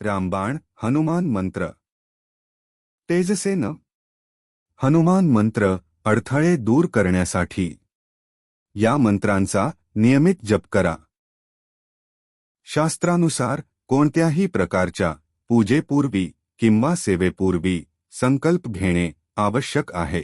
रामबाण, हनुमान मंत्र। तेजसेन हनुमान मंत्र अडथळे दूर करण्यासाठी। या मंत्रांचा नियमित जप करा. शास्त्रानुसार कोणत्याही प्रकारच्या पूजेपूर्वी किंवा सेवेपूर्वी संकल्प घेणे आवश्यक आहे.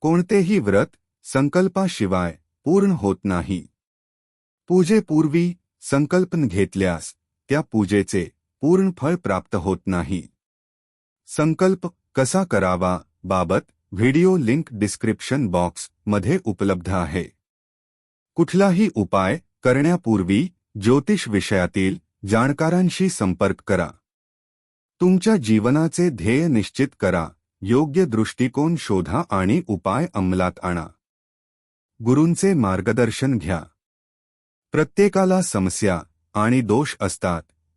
कोणतेही व्रत संकल्पाशिवाय पूर्ण होत नाही. पूजेपूर्वी संकल्पन घेतल्यास त्या पूजेचे पूर्ण फळ प्राप्त होत नाही. संकल्प कसा करावा बाबत व्हिडिओ लिंक डिस्क्रिप्शन बॉक्स मध्ये उपलब्ध आहे. कुठलाही उपाय करण्यापूर्वी ज्योतिष विषयातील जाणकारांशी संपर्क करा. तुमच्या जीवनाचे ध्येय निश्चित करा, योग्य दृष्टिकोन शोधा आणि उपाय अंमलात आणा. गुरूंचे मार्गदर्शन घ्या. प्रत्येकाला समस्या आणि दोष असतात